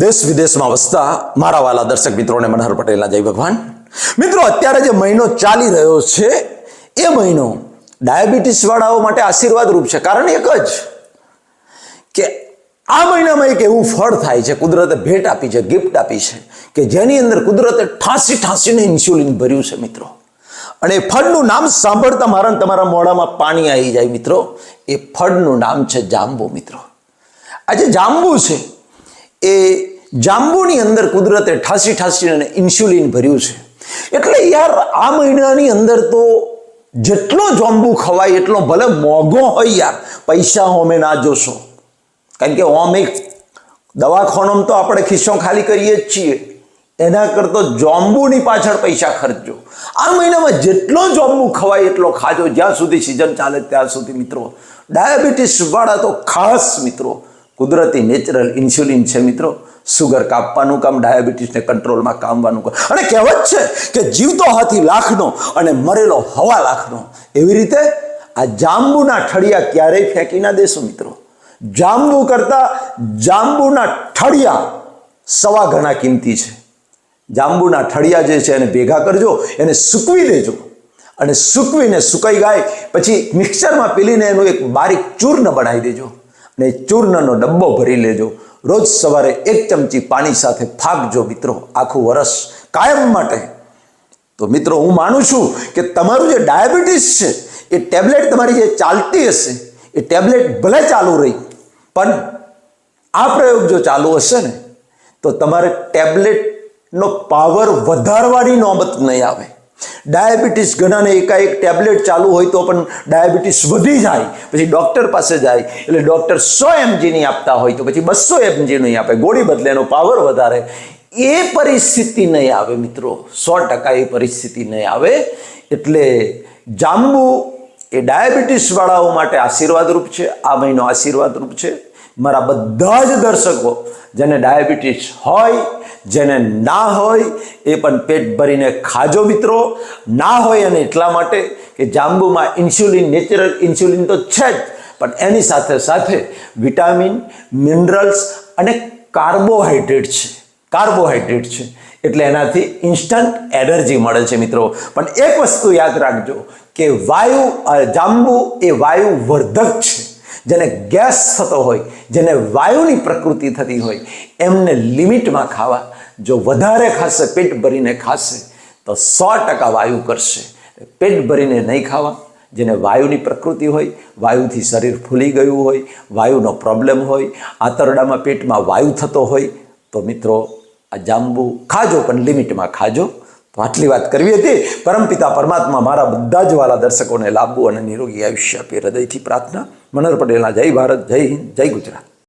દેશ વિદેશમાં વસતા મારા વાલા દર્શક મિત્રોને મનહર પટેલના જય ભગવાન. મિત્રો, અત્યારે જે મહિનો ચાલી રહ્યો છે, એ મહિનો ડાયાબિટીસ વાળાઓ માટે આશીર્વાદ રૂપ છે. કારણ એક જ કે આ મહિનામાં એક એવું ફળ થાય છે, કુદરતે ભેટ આપી છે ગિફ્ટ આપી છે, કે જેની અંદર કુદરતે ઠાંસી ઠાંસીને ઇન્સ્યુલિન ભર્યું છે, મિત્રો. અને એ ફળનું નામ સાંભળતા મારા તમારા મોઢામાં પાણી આવી જાય, મિત્રો. એ ફળનું નામ છે જાંબુ, મિત્રો. આ જે જાંબુ છે એ જાંબુની અંદર કુદરતે ઠાસી ઠાસીને ઇન્સ્યુલિન ભર્યું છે. એટલે યાર આ મહિનાની અંદર તો જેટલો જાંબુ ખવાય, એટલો ભલે મોંઘો હોય યાર, પૈસા હોમે ના જોશો. કારણ કે ઓમ એક દવાખાનામાં તો આપણે ખિસ્સો ખાલી કરીએ જ છીએ. એના કરતો જોંબુની પાછળ પૈસા ખર્ચજો. આ મહિનામાં જેટલો જોંબુ ખવાય, એટલો ખાજો. જ્યાં સુધી સિઝન ચાલે ત્યાં સુધી મિત્રો. ડાયાબિટીસ વાળા તો ખાસ મિત્રો. કુદરતી નેચરલ ઇન્સ્યુલિન છે મિત્રો. સુગર કાપવાનું કામ, ડાયાબિટીસને કંટ્રોલમાં કામવાનું કામ. અને કહેવત છે કે જીવતો હાથી લાખનો અને મરેલો હવા લાખનો. એવી રીતે આ જાંબુના ઠળિયા ક્યારેય ફેંકી ના દેશો મિત્રો. જાંબુ કરતા જાંબુના ઠળિયા સવા ઘણા કિંમતી છે. જાંબુના ઠળિયા જે છે એને ભેગા કરજો, એને સૂકવી દેજો. અને સૂકવીને સુકાઈ ગાય, પછી મિક્સરમાં પીલીને એનું એક બારીક ચૂર્ણ બનાવી દેજો. એ ચૂર્ણનો ડબ્બો ભરી લેજો. રોજ સવારે એક ચમચી પાણી સાથે ફાકજો મિત્રો, આખું વરસ કાયમ માટે. તો મિત્રો, હું માનું છું કે તમારું જે ડાયાબિટીસ છે, એ ટેબ્લેટ તમારી જે ચાલતી હશે, એ ટેબ્લેટ ભલે ચાલુ રહી, પણ આ પ્રયોગ જો ચાલુ હશે ને, તો તમારે ટેબ્લેટનો પાવર વધારવાની નોબત નહીં આવે. ડાયાબિટીસ ઘણાને એકાએક ટેબ્લેટ ચાલુ હોય તો પણ ડાયાબિટીસ વધી જાય. પછી ડૉક્ટર પાસે જાય, એટલે ડૉક્ટર સો એમજીની આપતા હોય તો પછી બસો એમજીની આપે. ગોળી બદલે એનો પાવર વધારે. એ પરિસ્થિતિ નહીં આવે મિત્રો. સો ટકા એ પરિસ્થિતિ નહીં આવે. એટલે જાંબુ એ ડાયાબિટીસવાળાઓ માટે આશીર્વાદરૂપ છે. આ મહિનો આશીર્વાદરૂપ છે. મારા બધા જ દર્શકો જેને ડાયાબિટીસ હોય, જેને ના હોય, એ પણ પેટ ભરીને ખાજો મિત્રો. ના હોય અને એટલા માટે કે જાંબુમાં ઇન્સ્યુલિન, નેચરલ ઇન્સ્યુલિન તો છે જ, પણ એની સાથે સાથે વિટામિન, મિનરલ્સ અને કાર્બોહાઈડ્રેટ છે. કાર્બોહાઈડ્રેટ છે. એટલે એનાથી ઇન્સ્ટન્ટ એનર્જી મળે છે મિત્રો. પણ એક વસ્તુ યાદ રાખજો કે વાયુ જાંબુ એ વાયુ વર્ધક છે. જેને ગેસ થતો હોય, જેને વાયુની પ્રકૃતિ થતી હોય, એમને લિમિટમાં ખાવા. જો વધારે ખાશે, પેટ ભરીને ખાશે, તો સો ટકા વાયુ કરશે. પેટ ભરીને નહીં ખાવા, જેને વાયુની પ્રકૃતિ હોય, વાયુથી શરીર ફૂલી ગયું હોય, વાયુનો પ્રોબ્લેમ હોય, આંતરડામાં પેટમાં વાયુ થતો હોય, તો મિત્રો, આ જાંબુ ખાજો, પણ લિમિટમાં ખાજો. આટલી વાત કરવી હતી. પરમપિતા પરમાત્મા મારા બધા જ વાલા દર્શકોને લાભવું અને નિરોગી આયુષ્ય આપી હૃદયથી પ્રાર્થના. મનોહર પટેલના જય ભારત, જય હિન્દ, જય ગુજરાત.